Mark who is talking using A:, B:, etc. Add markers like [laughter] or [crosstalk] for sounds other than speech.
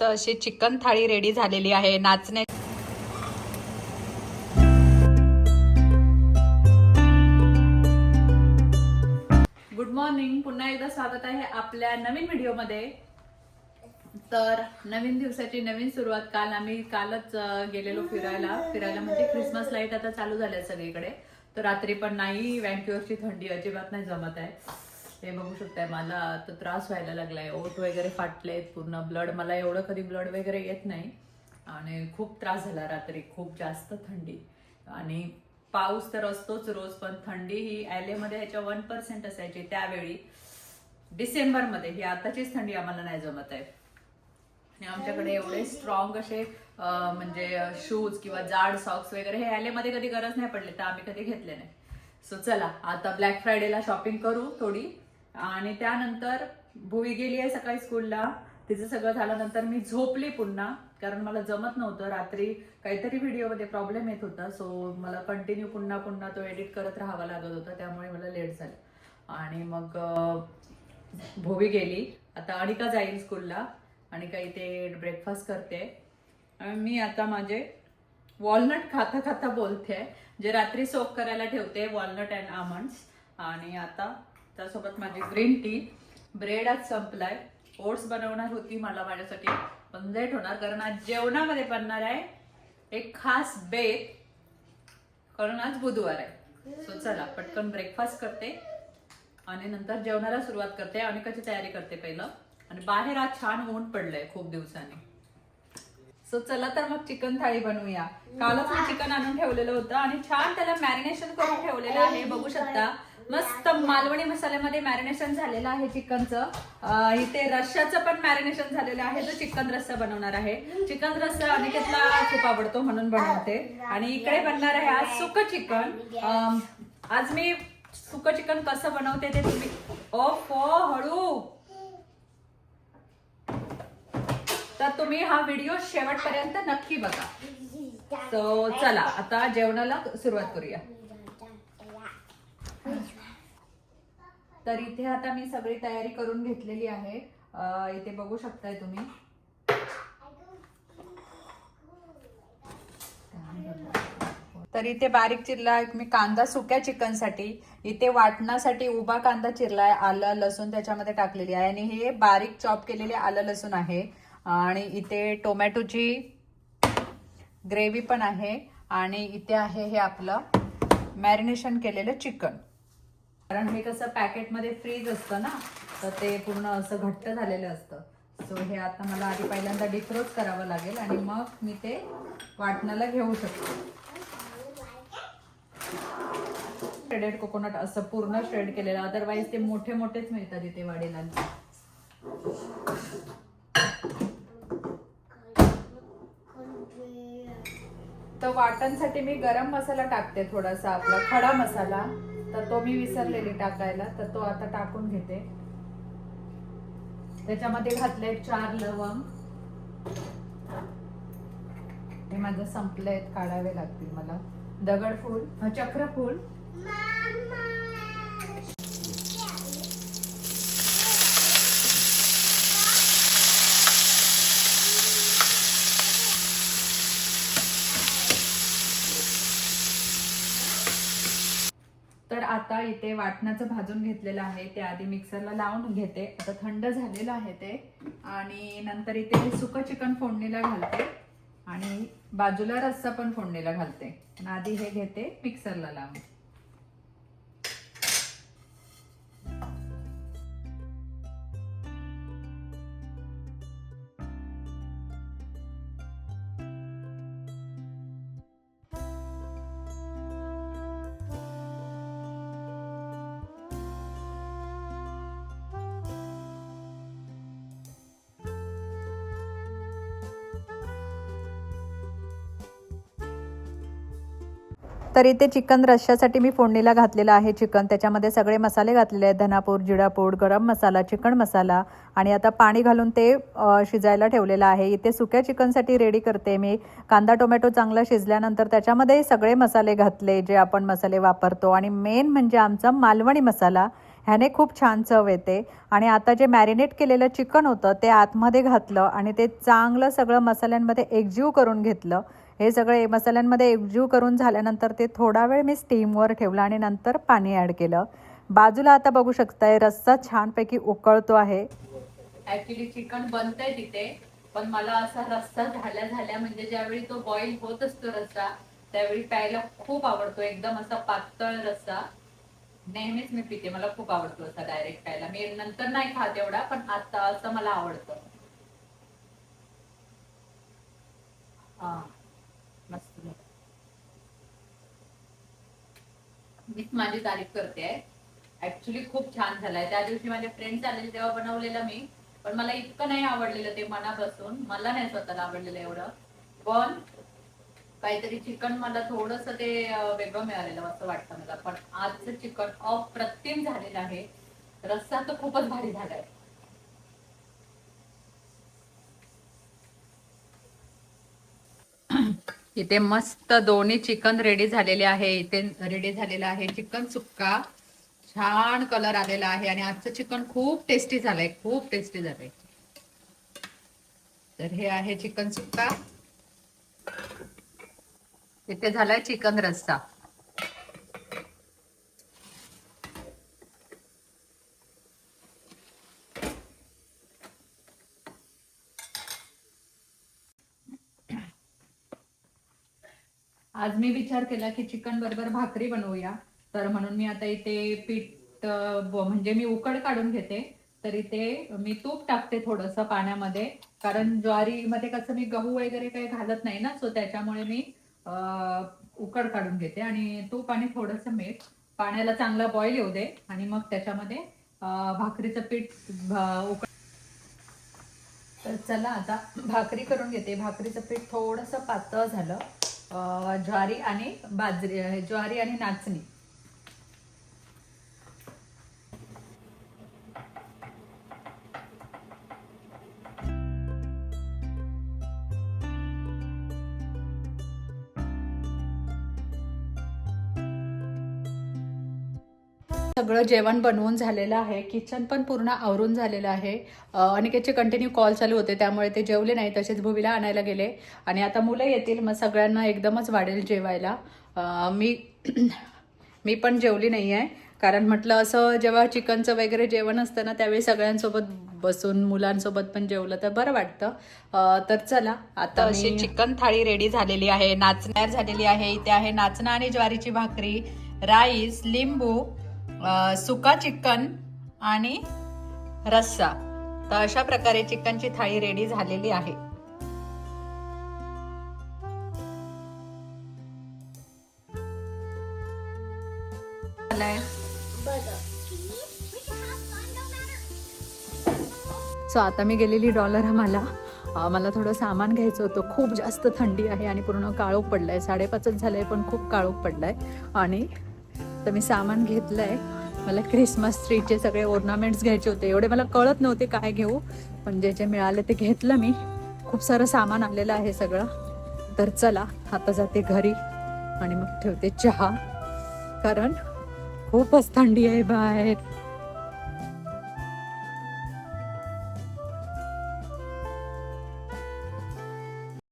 A: तर अशी चिकन थाळी रेडी झालेली आहे. नाचणे गुड मॉर्निंग पुन्हा एकदा स्वागत आहे आपल्या नवीन व्हिडिओमध्ये. तर नवीन दिवसाची नवीन सुरुवात. काल आम्ही कालच गेलेलो फिरायला. फिरायला म्हणजे क्रिसमस लाइट आता चालू झाल्या सगळीकडे. तर रात्री पण नाही वँक्युअरची थंडी अजिबात नाही जमत आहे. हे बघू शकताय मला तर त्रास व्हायला लागलाय ओठ वगैरे फाटलेत पूर्ण ब्लड मला एवढं कधी ब्लड वगैरे येत नाही. आणि खूप त्रास झाला रात्री खूप जास्त थंडी. आणि पाऊस तर असतोच रोज पण थंडी ही ॲलेमध्ये ह्याच्या वन पर्सेंट असायची त्यावेळी. डिसेंबरमध्ये ही आताचीच थंडी आम्हाला नाही जमत आहे. आणि आमच्याकडे एवढे स्ट्रॉंग असे म्हणजे शूज किंवा जाड सॉक्स वगैरे हे ॲलेमध्ये कधी गरज नाही पडली तर आम्ही कधी घेतले नाही. सो चला आता ब्लॅक फ्रायडेला शॉपिंग करू थोडी. आणि त्यानंतर भुवी गेली आहे सकाळी स्कूलला. तिचं सगळं झाल्यानंतर मी झोपली पुन्हा कारण मला जमत नव्हतं. रात्री काहीतरी व्हिडिओमध्ये प्रॉब्लेम येत होता. सो मला कंटिन्यू पुन्हा पुन्हा तो एडिट करत राहावा लागत होता. त्यामुळे मला लेट झालं. आणि मग भोवी गेली. आता अनिका जाईल स्कूलला आणि काही ते ब्रेकफास्ट करते. मी आता माझे वॉलनट खाता खाता बोलते. जे रात्री सोप करायला ठेवते वॉलनट अँड आमंड्स आणि आता त्यासोबत माझी ग्रीन टी ब्रेड आज संपलाय. ओट्स बनवणार होती मला माझ्यासाठी. पण लेट होणार कारण आज जेवणामध्ये बनणार आहे एक खास बेत कारण आज बुधवार आहे. सो चला पटकन ब्रेकफास्ट करते. आणि नंतर जेवणाला सुरुवात करते. अनेकाची तयारी करते पहिलं? आणि बाहेर आज छान ऊन पडलंय खूप दिवसांनी. सो चला तर मग चिकन थाळी बनवूया. कालच मी चिकन आणून ठेवलेलं होतं आणि छान त्याला मॅरिनेशन करून ठेवलेलं आहे. बघू शकता. मस्त मालवणी मसाल्यामध्ये मॅरिनेशन झालेलं आहे चिकनचं. इथे रश्श्याचं पण मॅरिनेशन झालेलं आहे. जो चिकन रस्सा बनवणार आहे. चिकन रस्सा अनिकेतला खूप आवडतो म्हणून बनवते. आणि इकडे बनणार आहे आज सुक चिकन. आज मी सुक चिकन कसं बनवते ते तुम्ही ओ फो हळू. तर तुम्ही हा व्हिडिओ शेवटपर्यंत नक्की बघा. सो चला आता जेवणाला सुरुवात करूया. तर इथे आता मी सगळी तयारी करून घेतलेली आहे. इथे बघू शकताय तुम्ही. तर इथे बारीक चिरला मी कांदा सुक्या चिकनसाठी. इथे वाटणासाठी उभा कांदा चिरलाय आलं लसूण त्याच्यामध्ये टाकलेली आहे. आणि हे बारीक चॉप केलेले आलं लसूण आहे. आणि इथे टोमॅटोची ग्रेव्ही पण आहे. आणि इथे आहे हे आपलं मॅरिनेशन केलेलं चिकन. कारण हे कसं पॅकेटमध्ये फ्रीज असतं ना तर ते पूर्ण असं घट्ट झालेलं असतं. सो हे आता मला आधी पहिल्यांदा डिफ्रोज करावं लागेल आणि मग मी ते वाटणाला घेऊ शकते. श्रेडेड कोकोनट असं पूर्ण श्रेड केलेलं अदरवाईज ते मोठे मोठेच मिळतात इथे वाडेला तर वाटणसाठी मी गरम मसाला टाकते थोडासा आपला खडा मसाला. तर तो मी विसरलेली टाकायला तर तो आता टाकून घेते. त्याच्यामध्ये घातले चार लवंग. हे माझं संपलंय काढावे लागतील मला. दगडफूल अं, चक्रफूल. तर आता इथे वाटणाचं भाजून घेतलेलं आहे. ते आधी मिक्सरला लावून घेते. आता थंड झालेलं आहे ते. आणि नंतर इथे सुकं चिकन फोडणीला घालते. आणि बाजूला रस्सा पण फोडणीला घालते. आणि आधी हे घेते मिक्सरला लावून. तर इथे चिकन रश्श्यासाठी मी फोडणीला घातलेलं आहे चिकन. त्याच्यामध्ये सगळे मसाले घातलेले आहेत. धनापूर जिडापूड गरम मसाला चिकन मसाला. आणि आता पाणी घालून ते शिजायला ठेवलेलं आहे. इथे सुक्या चिकनसाठी रेडी करते मी. कांदा टोमॅटो चांगला शिजल्यानंतर त्याच्यामध्ये सगळे मसाले घातले जे आपण मसाले वापरतो. आणि मेन म्हणजे आमचा मालवणी मसाला.
B: ह्याने खूप छान चव येते. आणि आता जे मॅरिनेट केलेलं चिकन होतं ते आतमध्ये घातलं आणि ते चांगलं सगळं मसाल्यांमध्ये एकजीव करून घेतलं. हे सगळे मसाल्यांमध्ये एकजीव करून झाल्यानंतर ते थोडा वेळ मी स्टीमवर ठेवलं आणि नंतर पाणी ॲड केलं. बाजूला आता बघू शकताय रस्सा छानपैकी उकळतो आहे.
A: ऍक्च्युली चिकन बनतंय तिथे पण मला असा रस्सा झाल्या झाल्या म्हणजे ज्यावेळी तो बॉईल होत असतो रस्सा त्यावेळी प्यायला खूप आवडतो. एकदम असा पातळ रस्सा. नेहमीच मी पिते मला खूप आवडतो असा डायरेक्ट प्यायला. मी नंतर नाही खात एवढा पण आता असं मला आवडतं हा मस्त मीच माझी तारीफ करते ऍक्च्युली खूप छान झालाय. त्या दिवशी माझे फ्रेंड्स आलेले तेव्हा बनवलेलं मी. पण मला इतकं नाही आवडलेलं ते मनापासून. मला नाही स्वतःला आवडलेलं एवढं. पण काहीतरी चिकन मला थोडस ते वेगळं मिळालेलं असं वाटतं मला. पण आजचं चिकन अप्रतिम झालेलं आहे. रस्सा तर खूपच भारी झालाय. इथे मस्त दोन्ही चिकन रेडी झालेले आहे. इथे रेडी झालेलं आहे. चिकन सुक्का छान कलर आलेला आहे. आणि आजचं चिकन खूप टेस्टी झालंय. खूप टेस्टी झालंय. तर हे आहे चिकन सुक्का. इथे झालाय चिकन रस्सा आज मी विचार केला की चिकन बरोबर भाकरी बनवूया. तर म्हणून मी आता इथे पीठ म्हणजे मी उकड काढून घेते. तर इथे मी तूप टाकते थोडस पाण्यामध्ये. कारण ज्वारीमध्ये कसं मी गहू वगैरे काही घालत नाही ना सो त्याच्यामुळे मी उकड काढून घेते. आणि तूप आणि थोडस मीठ. पाण्याला चांगला बॉईल येऊ दे. आणि मग त्याच्यामध्ये भाकरीचं पीठ उकड तर चला आता भाकरी करून घेते. भाकरीचं पीठ थोडस पातळ झालं. ज्वारी आणि बाजरी ज्वारी आणि नाचणी. सगळं जेवण बनवून झालेलं आहे. किचन पण पूर्ण आवरून झालेलं आहे. अनिकेतचे कंटिन्यू कॉल चालू होते त्यामुळे ते जेवले नाही तसेच भूवीला आणायला गेले. आणि आता मुलं येतील मग सगळ्यांना एकदमच वाढेल जेवायला. मी [clears throat] मी पण जेवली नाही आहे कारण म्हटलं असं जेव्हा चिकनचं वगैरे जेवण असतं ना त्यावेळी सगळ्यांसोबत बसून मुलांसोबत पण जेवलं तर बरं वाटतं. तर चला आता अशी चिकन थाळी रेडी झालेली आहे नाचण्यार झालेली आहे. इथे आहे नाचणं आणि ज्वारीची भाकरी राईस लिंबू सुका चिकन आणि रस्सा. तर अशा प्रकारे चिकनची थाळी रेडी झालेली आहे. सो आता मी गेलेली डॉलर मला मला थोडं सामान घ्यायचं होतं. खूप जास्त थंडी आहे आणि पूर्ण काळोख पडलाय. साडेपाचच झालंय पण खूप काळोख पडलाय. आणि तर मी सामान घेतलंय. मला क्रिसमस ट्रीचे सगळे ओर्नामेंट्स घ्यायचे होते. एवढे मला कळत नव्हते काय घेऊ. पण जे जे मिळाले ते घेतलं मी. खूप सारं सामान आलेलं आहे सगळं. तर चला आता जाते घरी आणि मग ठेवते चहा. कारण खूपच थंडी आहे बाहेर.